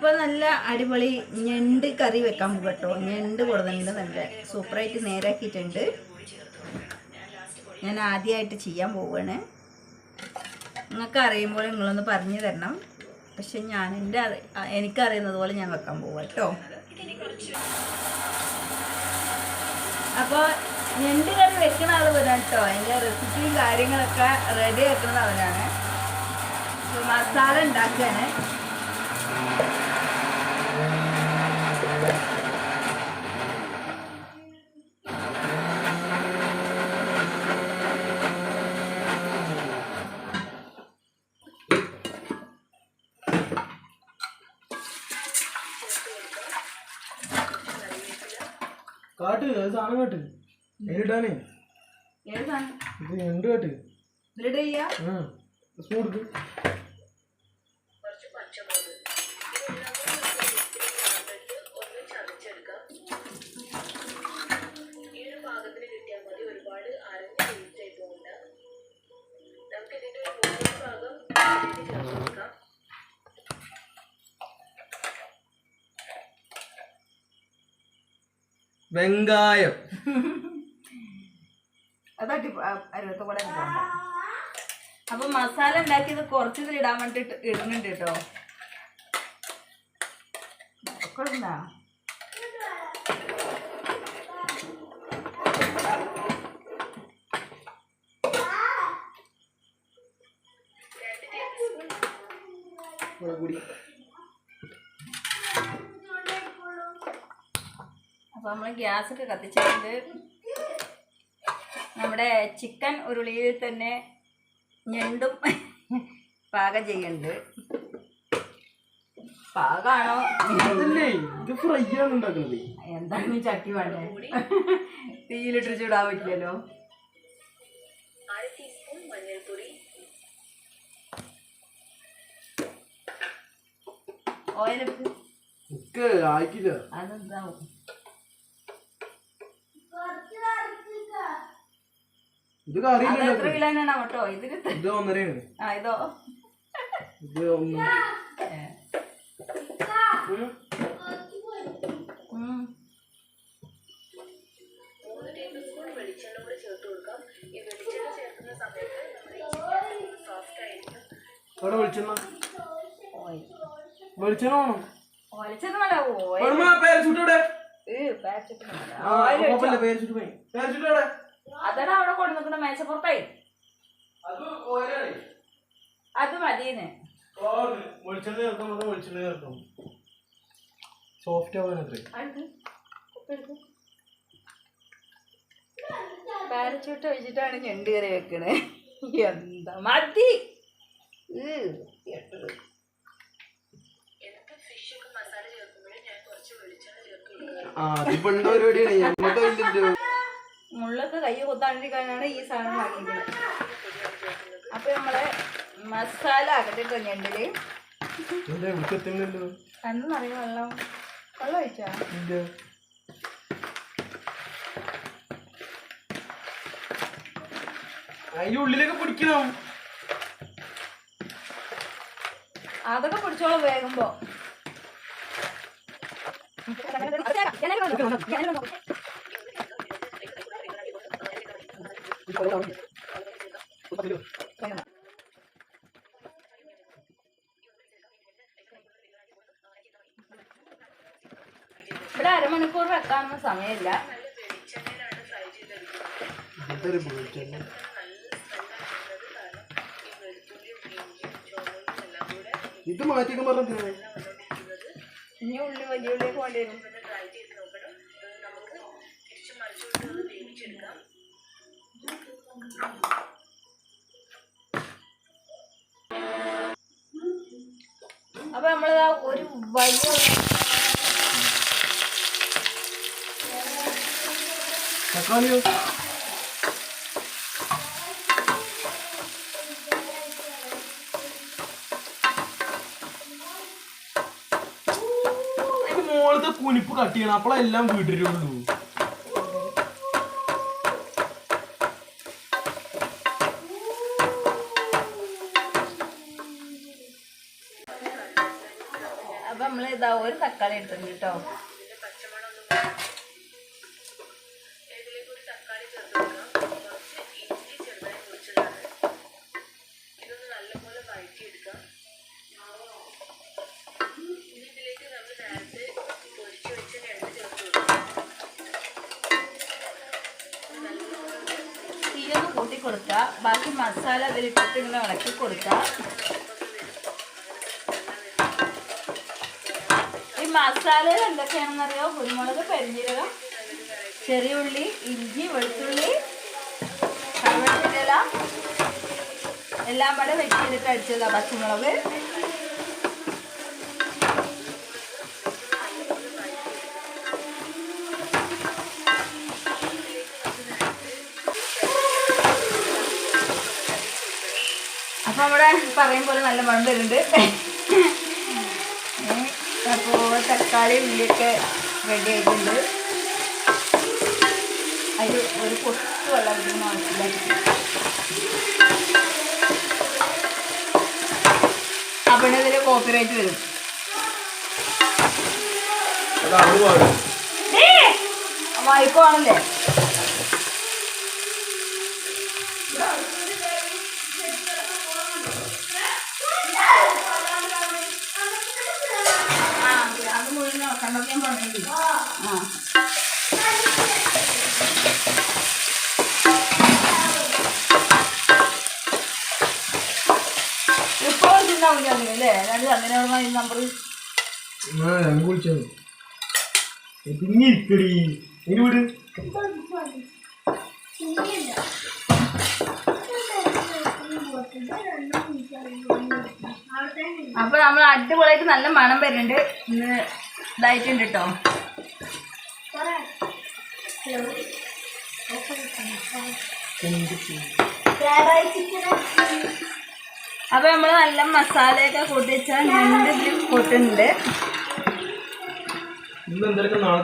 അപ്പോൾ നല്ല അടിപൊളി ഞണ്ട് കറി വെക്കാൻ പോകും കേട്ടോ ഞണ്ട് കൊടുത്തിട്ടുണ്ട് നല്ല സൂപ്പറായിട്ട് നേരാക്കിയിട്ടുണ്ട്. ഞാൻ ആദ്യമായിട്ട് ചെയ്യാൻ പോവുകയാണ് നിങ്ങൾക്ക് അറിയുമ്പോൾ നിങ്ങളൊന്ന് പറഞ്ഞു തരണം. പക്ഷെ ഞാൻ എന്റെ എനിക്കറിയുന്നത് പോലെ ഞാൻ വെക്കാൻ പോവാം കേട്ടോ അപ്പോൾ ഞണ്ട് കറി വെക്കുന്ന ആൾ വരാം കേട്ടോ അതിന്റെ റെസിപ്പിയും കാര്യങ്ങളൊക്കെ റെഡി ആക്കുന്നത് അവരാണ് മസാല ഉണ്ടാക്കുകയാണ് കാട്ട് അത് സാധനം കാട്ട് സാധനം? ഇത് ഉണ്ട് കാട്ട് ആ സ്പൂൺ എടുക്ക്. വെങ്കായം. അതാട്ടി അരുവത്തെ കൂടെ പോകണ്ട അപ്പൊ മസാല ഉണ്ടാക്കിയത് കുറച്ച് ഇതിൽ ഇടാൻ വേണ്ടിട്ട് ഇടുന്നുണ്ട് കേട്ടോ? കൂടി. അപ്പൊ നമ്മൾ ഗ്യാസ് ഒക്കെ കത്തിച്ചിട്ടുണ്ട്. നമ്മുടെ ചിക്കൻ ഉരുളിയിൽ തന്നെ ഞണ്ടും പാകം ചെയ്യുന്നുണ്ട്. പാകാണോ? ഇത് ഫ്രൈ ആണ് ഉണ്ടാക്കുന്നത്. എന്താണ് ഈ ചട്ടി വേണ്ടേ? തീയിലിട്ട് ചൂടാൻ പറ്റില്ലല്ലോ. ഓയിലൊക്കെ ഒക്കെ ആയിക്കില്ല അതെന്താവും? ഇത് എത്ര കിലോനാണ് കേട്ടോ ഇതിന് ത- ഇത് ഒന്നരയാണ് ആ ഇതോ. ഇത് ഒന്ന് ഏ. ഉം. ഉം. അവിടെ വെളിച്ചെണ്ണ. ഓയിൽ വെളിച്ചെണ്ണ വേണം? ഒലച്ചത് വേണ്ട. പേരച്ചുട്ടോടെ ഏ, പാക്കറ്റ് വേണ്ട. ആ. കുഴപ്പമില്ല പേരച്ചുട്ട് പോയി. പേരച്ചുട്ടോടെ അതാണ് അവിടെ കൊണ്ടുനിൽക്കുന്ന മേശപ്പുറത്തേ. അത് മതിയെന്ന്. സോഫ്റ്റ് ആവാൻ പാരച്ചൂട്ട് ഒഴിച്ചിട്ടാണ് ഞണ്ട് കറി വെക്കണേ. എന്താ മതി. ആ അതിപ്പോ ഉണ്ടോ പരിപാടിയാണ് ഞമ്മക്ക് മുള്ളൊക്കെ കൈ കൊത്താണ്ടിരിക്കാനാണ് ഈ സാധനം വാങ്ങിയത്. അപ്പൊ നമ്മളെ മസാല ആക്കട്ടെ കേട്ടോ ഞണ്ടിൽ. എന്താ നമുക്ക് എത്തുന്നില്ലല്ലോ? കണ്ണു നിറയെ വെള്ളം. വെള്ളം ഒഴിച്ചാ? അതിന്റെ ഉള്ളിലൊക്കെ പിടിക്കണം. അതൊക്കെ പിടിച്ചോളം വേകുമ്പോ ഇവിടെ അരമണിക്കൂർ വെക്കാനൊന്നും സമയമില്ല. ഇത് മാറ്റിയൊക്കെ പറഞ്ഞില്ലേ ഇനി ഉള്ളി വലിയ ഉള്ളിയൊക്കെ വേണ്ടി വരും അപ്പൊ നമ്മളിതാ ഒരു വലിയ മോളത്തെ കുനിപ്പ് കട്ട് ചെയ്യണം. അപ്പോഴെല്ലാം വീട്ടിലുള്ളൂ അപ്പൊ നമ്മൾ ഇതാ ഒരു തക്കാളി എടുത്തിട്ടുണ്ട് കേട്ടോ. തീയൊന്ന് കൂട്ടി കൊടുക്കുക ബാക്കി മസാല ഇതിലിട്ടിട്ട് ഇങ്ങനെ ഇളക്കി കൊടുക്കുക. ഈ മസാലയിൽ എന്തൊക്കെയാണെന്നറിയോ? കുരുമുളക് പെരിഞ്ജീരകം ചെറിയ ഉള്ളി ഇഞ്ചി വെളുത്തുള്ളി കറുവത്തില എല്ലാം കൂടെ വെച്ചിട്ട് അടിച്ചതാ പച്ചമുളക്. അപ്പൊ നമ്മുടെ പറയും പോലെ നല്ല മണം വരുന്നുണ്ട് അപ്പോൾ തക്കാളി ഉള്ളിയൊക്കെ റെഡി ആയിട്ടുണ്ട്. അതിൽ ഒരു കൊത്ത് വെള്ളം ഇടുന്ന ആവശ്യമില്ല കോപ്പി ഇതിൽ കോപ്പിറൈറ്റ് വരും. വായിക്കുവാണല്ലേ ആ അത് കണ്ടൊക്കെ പറഞ്ഞില്ല ആ. ഇപ്പോൾ ഉണ്ടാവില്ല അല്ലേ? രണ്ട് ചന്ദനോർമ്മ ഈ നമ്പർ ആ ഞാൻ വിളിച്ചത്. പിന്നെ ഇരിക്കടി. ഇനി വിട്. അപ്പൊ നമ്മൾ അടിപൊളിയായിട്ട് നല്ല മണം വരുന്നുണ്ട്. ഇന്ന് ഇതായിട്ടുണ്ട് കേട്ടോ അപ്പൊ നമ്മൾ നല്ല മസാലയൊക്കെ കൂട്ടി വെച്ചാൽ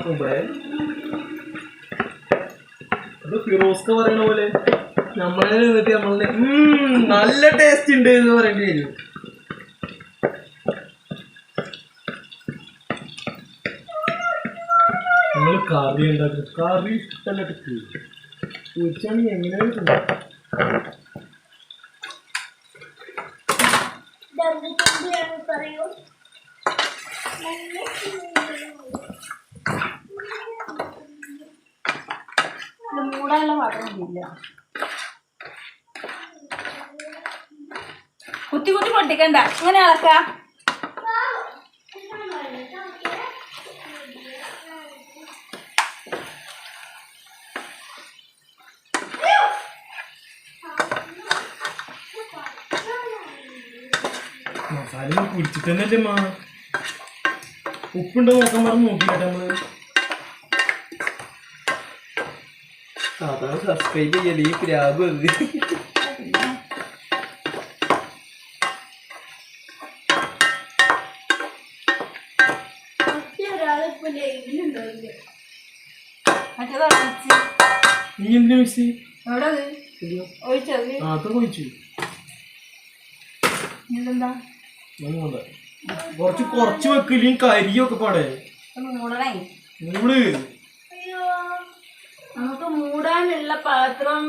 പോകുമ്പോഴേ അത് ഫിറോസ്ക പറയണ പോലെ നമ്മളെ നിന്നിട്ട് നമ്മളെ നല്ല ടേസ്റ്റ് ഉണ്ട് എന്ന് പറയേണ്ടി വരും. കറി ഉണ്ടാക്കും. കറി ഇഷ്ടമല്ല തീർച്ചയാണെങ്കിൽ എങ്ങനെയാണ് കുത്തി കുത്തി പൊട്ടിക്കണ്ട. അങ്ങനെ ഇളക്ക മസാല കുടിച്ചിട്ട് തന്നെ മാ? ഉപ്പുണ്ടോ നോക്കാൻ പറഞ്ഞ് നോക്കിയിട്ട് നമ്മൾ. സാധാരണ സബ്സ്ക്രൈബ് ചെയ്യൽ ഈ ഒഴിച്ച് നീ എന്തിനാ മിസ് എവിടെ അത്? ഒഴിച്ചത് ആ അത് കഴിച്ചു ഇതെന്താ? ഒന്നുമില്ല കുറച്ച് കുറച്ച് വെക്കില്ല കരിയൊക്കെ പാടെ. മൂട്. നമുക്ക് മൂടാനുള്ള പാത്രം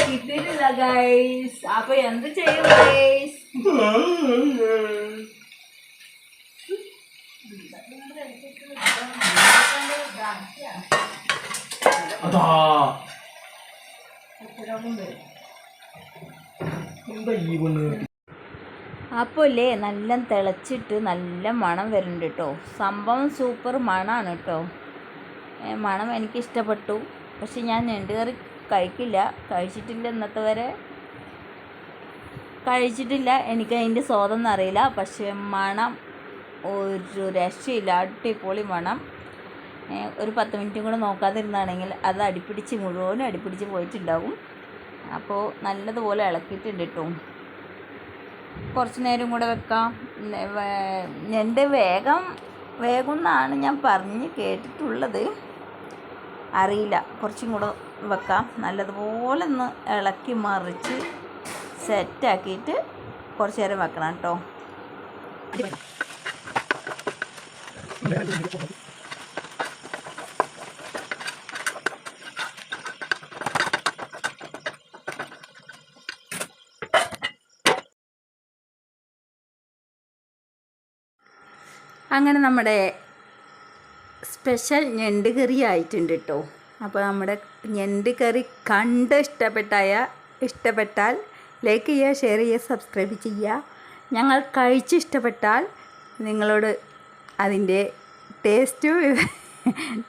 കിട്ടിയിട്ടില്ല ഗൈസ് അപ്പൊ എന്ത് ചെയ്യും ഗൈസ് അതാ. എന്താ ഈ പെണ്ണ്? അപ്പോൾ ഇല്ലേ നല്ല തിളച്ചിട്ട് നല്ല മണം വരുന്നുണ്ട് കേട്ടോ സംഭവം സൂപ്പർ മണമാണ് കേട്ടോ മണം എനിക്കിഷ്ടപ്പെട്ടു. പക്ഷെ ഞാൻ ഞണ്ട് കറി കഴിക്കില്ല. കഴിച്ചിട്ടില്ല ഇന്നത്തെ വരെ. കഴിച്ചിട്ടില്ല. എനിക്ക് അതിന്റെ സ്വാദൊന്നും അറിയില്ല. പക്ഷേ മണം ഒരു രക്ഷയില്ല. അടിപൊളി മണം. ഒരു പത്ത് മിനിറ്റും കൂടെ നോക്കാതിരുന്നാണെങ്കിൽ അത് അടിപ്പിടിച്ച് മുഴുവനും അടിപ്പിടിച്ച് പോയിട്ടുണ്ടാവും. അപ്പോൾ നല്ലതുപോലെ ഇളക്കിയിട്ടുണ്ട് കേട്ടോ കുറച്ച് നേരം കൂടെ വെക്കാം. എന്റെ വേഗം വേഗം എന്നാണ് ഞാൻ പറഞ്ഞ് കേട്ടിട്ടുള്ളത്. അറിയില്ല. കുറച്ചും കൂടെ വെക്കാം. നല്ലതുപോലെ ഒന്ന് ഇളക്കി മറിച്ച് സെറ്റാക്കിയിട്ട് കുറച്ച് നേരം വെക്കണം കേട്ടോ. അങ്ങനെ നമ്മുടെ സ്പെഷ്യൽ ഞണ്ട് കറി ആയിട്ടുണ്ട് കേട്ടോ അപ്പോൾ നമ്മുടെ ഞണ്ട് കറി കണ്ട് ഇഷ്ടപ്പെട്ടായ ഇഷ്ടപ്പെട്ടാൽ ലൈക്ക് ചെയ്യുക ഷെയർ ചെയ്യുക സബ്സ്ക്രൈബ് ചെയ്യുക. ഞങ്ങൾ കഴിച്ച് ഇഷ്ടപ്പെട്ടാൽ നിങ്ങളോട് അതിന്റെ ടേസ്റ്റ്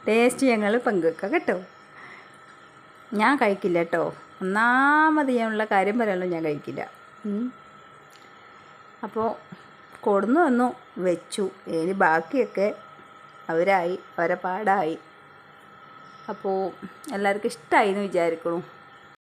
ടേസ്റ്റ് ഞങ്ങൾ പങ്കുവെക്കാം കേട്ടോ. ഞാൻ കഴിക്കില്ല കേട്ടോ ഒന്നാമത് ഞാനുള്ള കാര്യം പറയാമല്ലോ ഞാൻ കഴിക്കില്ല. അപ്പോൾ കൊടുന്നു വന്നു വെച്ചു. ഇനി ബാക്കിയൊക്കെ അവരായി അവരെ പാടായി അപ്പോൾ എല്ലാവർക്കും ഇഷ്ടമായി എന്ന് വിചാരിക്കണു